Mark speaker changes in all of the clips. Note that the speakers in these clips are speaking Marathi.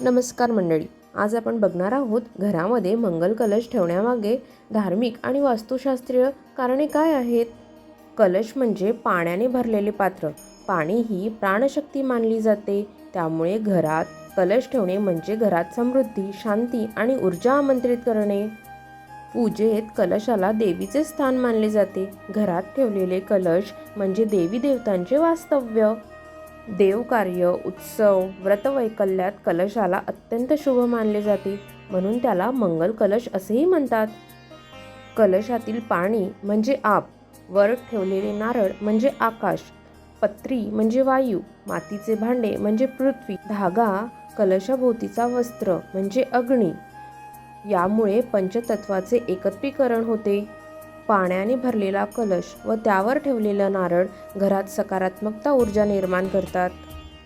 Speaker 1: नमस्कार मंडळी आज आपण बघणार आहोत घरामध्ये मंगल कलश ठेवण्यामागे धार्मिक आणि वास्तुशास्त्रीय कारणे काय आहेत? कलश म्हणजे पाण्याने भरलेले पात्र. पाणी ही प्राणशक्ती मानली जाते. त्यामुळे घरात कलश ठेवणे म्हणजे घरात समृद्धी शांती आणि ऊर्जा आमंत्रित करणे. पूजेत कलशाला देवीचे स्थान मानले जाते. घरात ठेवलेले कलश म्हणजे देवी देवतांचे वास्तव्य. देवकार्य उत्सव व्रतवैकल्यात कलशाला अत्यंत शुभ मानले जाते. म्हणून त्याला मंगल कलश असेही म्हणतात. कलशातील पाणी म्हणजे आप वर ठेवलेले नारळ म्हणजे आकाश पत्री म्हणजे वायू मातीचे भांडे म्हणजे पृथ्वी धागा कलशाभोवतीचा वस्त्र म्हणजे अग्नी. यामुळे पंचतत्वाचे एकत्रीकरण होते. पाण्याने भरलेला कलश व त्यावर ठेवलेला नारळ घरात सकारात्मकता ऊर्जा निर्माण करतात.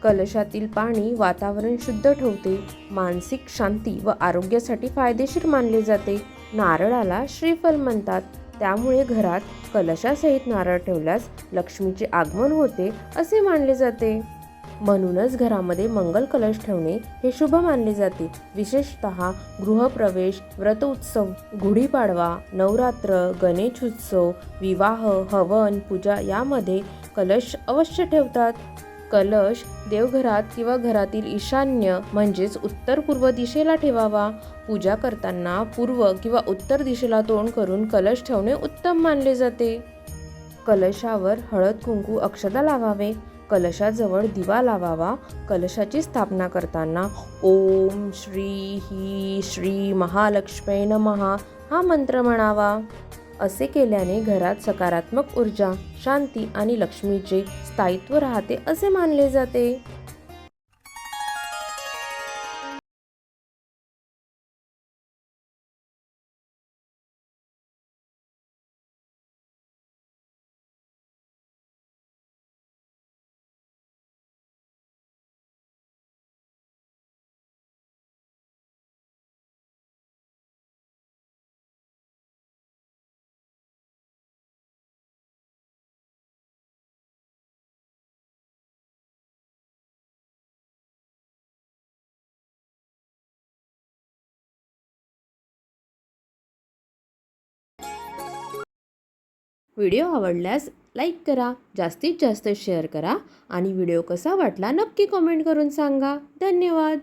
Speaker 1: कलशातील पाणी वातावरण शुद्ध ठेवते मानसिक शांती व आरोग्यासाठी फायदेशीर मानले जाते. नारळाला श्रीफल म्हणतात. त्यामुळे घरात कलशासहित नारळ ठेवल्यास लक्ष्मीचे आगमन होते असे मानले जाते. म्हणूनच घरामध्ये मंगल कलश ठेवणे हे शुभ मानले जाते. विशेषतः गृहप्रवेश व्रत उत्सव गुढीपाडवा नवरात्र गणेश उत्सव विवाह हवन पूजा यामध्ये कलश अवश्य ठेवतात. कलश देवघरात किंवा घरातील ईशान्य म्हणजेच उत्तर पूर्व दिशेला ठेवावा. पूजा करताना पूर्व किंवा उत्तर दिशेला तोंड करून कलश ठेवणे उत्तम मानले जाते. कलशावर हळद कुंकू अक्षता लावावे. कलशाजवळ दिवा लावावा कलशाची स्थापना करताना ओम श्री ही श्री महालक्ष्मी नमहा हा मंत्र म्हणावा. असे केल्याने घरात सकारात्मक ऊर्जा शांती आणि लक्ष्मीचे स्थायित्व राहते असे मानले जाते. व्हिडिओ आवडल्यास लाईक करा जास्तीत जास्त शेअर करा आणि व्हिडिओ कसा वाटला नक्की कमेंट करून सांगा. धन्यवाद.